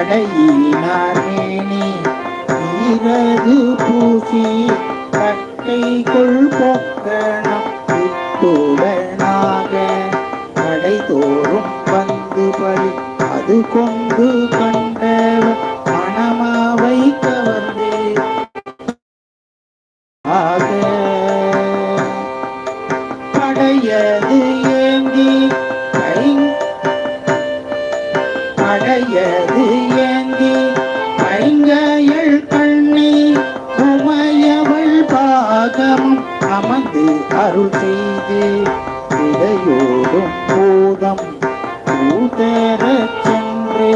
படையினார் மேனி ஈரது பூசி கட்டை கொள் பொக்கணம் இட்டுடனாக கடை தோறும் வந்து படி. அது கொண்டு கண்டவர் மணமாவை கவர்ந்து. ஆக படையது ஏந்தி படையது ஏந்தி பைங்கையள் கண்ணி உமையவள் பாகம் அமர்ந்து அருள் செய்து இடையோடும் பூதம் பூதரச் சென்று